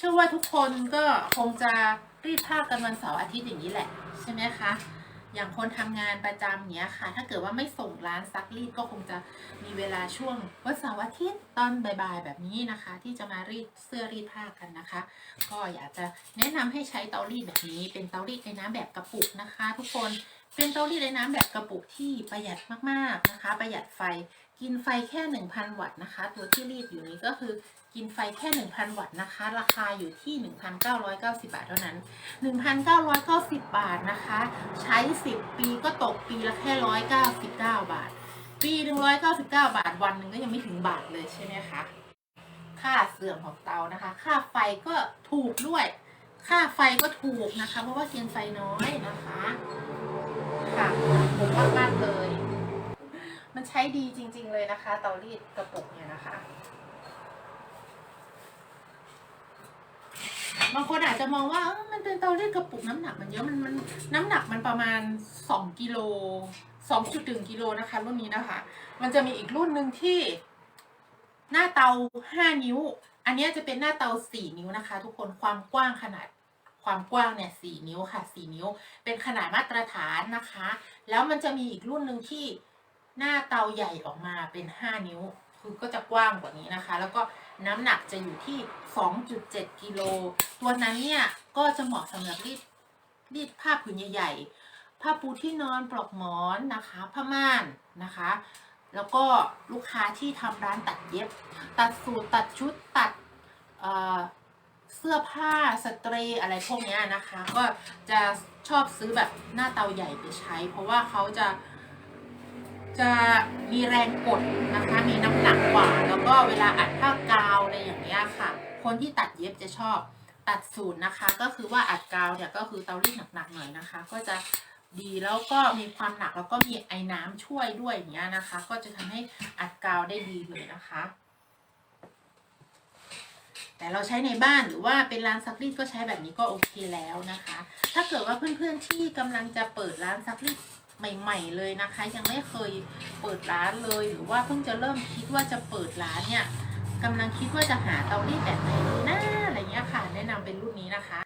เชื่อว่าทุกคนก็คงจะรีดผ้ากันวันเสาร์อาทิตย์อย่างนี้แหละ ใช่ไหมคะ อย่างคนทำงานประจำเนี้ยค่ะ ถ้าเกิดว่าไม่ส่งร้านซักรีดก็คงจะมีเวลาช่วงวันเสาร์อาทิตย์ตอนบ่ายๆแบบนี้นะคะ ที่จะมารีดเสื้อรีดผ้ากันนะคะ ก็อยากจะแนะนำให้ใช้เตารีดแบบนี้ เป็นเตารีดไอ้น้ำแบบกระปุกนะคะ ทุกคนเป็นเตารีดไอ้น้ำแบบกระปุกที่ประหยัดมากๆนะคะ ประหยัดไฟ กินไฟแค่ 1,000 วัตต์นะคะ ตัวที่รีดอยู่นี้ก็คือกินไฟแค่ 1,000 วัตต์นะคะ ราคาอยู่ที่ 1,990 บาทเท่านั้น 1,990 บาทนะคะ ใช้ 10 ปีก็ตกปีละแค่ 199 บาท ปีหนึ่ง199 บาทวันหนึ่งก็ยังไม่ถึงบาทเลยใช่ไหมคะ ค่าเสื่อมของเตานะคะ ค่าไฟก็ถูกด้วย ค่าไฟก็ถูกนะคะ เพราะว่ากินไฟน้อยนะคะถูกมากๆเลย มัน ใช้ดีจริง ๆ เลยนะคะ เตารีดกระปุกเนี่ยนะคะ บางคนอาจจะมองว่ามันเป็นเตารีดกระปุกน้ำหนักมันเยอะมันมันน้ำหนักมันประมาณสองกิโลสองจุดถึงกิโลนะคะรุ่นนี้นะคะ มันจะมีอีกรุ่นหนึ่งที่หน้าเตาห้านิ้ว อันนี้จะเป็นหน้าเตาสี่นิ้วนะคะ ทุกคนความกว้างขนาดความกว้างเนี่ยสี่นิ้วค่ะสี่นิ้ว เป็นขนาดมาตรฐานนะคะ แล้วมันจะมีอีกรุ่นหนึ่งที่ หน้าเตาใหญ่ออกมาเป็นห้านิ้ว คือก็จะกว้างกว่านี้นะคะ แล้วก็น้ำหนักจะอยู่ที่ 2.7 กิโล ตัวนั้นเนี่ย ก็จะเหมาะสำหรับรีดรีดผ้าผืนใหญ่ๆ ผ้าปูที่นอนปลอกหมอนนะคะผ้าม่านนะคะ แล้วก็ลูกค้าที่ทำร้านตัดเย็บ ตัดสูตรตัดชุดตัดเเสื้อผ้าสตรีอะไรพวกนี้นะคะ ก็จะชอบซื้อแบบหน้าเตาใหญ่ไปใช้ เพราะว่าเขาจะ จะมีแรงกดนะคะ มีน้ำหนักกว่า แล้วก็เวลาอัดผ้ากาวอะไรอย่างเงี้ยค่ะ คนที่ตัดเย็บจะชอบตัดสูตรนะคะ ก็คือว่าอัดกาวเนี่ยก็คือเตารีดหนักๆหน่อยนะคะ ก็จะดีแล้วก็มีความหนักแล้วก็มีไอ้น้ำช่วยด้วยอย่างเงี้ยนะคะ ก็จะทำให้อัดกาวได้ดีเลยนะคะ แต่เราใช้ในบ้านหรือว่าเป็นร้านซักรีดก็ใช้แบบนี้ก็โอเคแล้วนะคะ ถ้าเกิดว่าเพื่อนๆที่กำลังจะเปิดร้านซักรีด ใหม่ ๆ เลยนะคะ ยังไม่เคยเปิดร้านเลย หรือว่าเพิ่งจะเริ่มคิดว่าจะเปิดร้านเนี่ยกำลังคิดว่าจะหาเตารีดแบบไหนดีนะอะไรเงี้ยค่ะ แนะนำเป็นรุ่นนี้นะคะ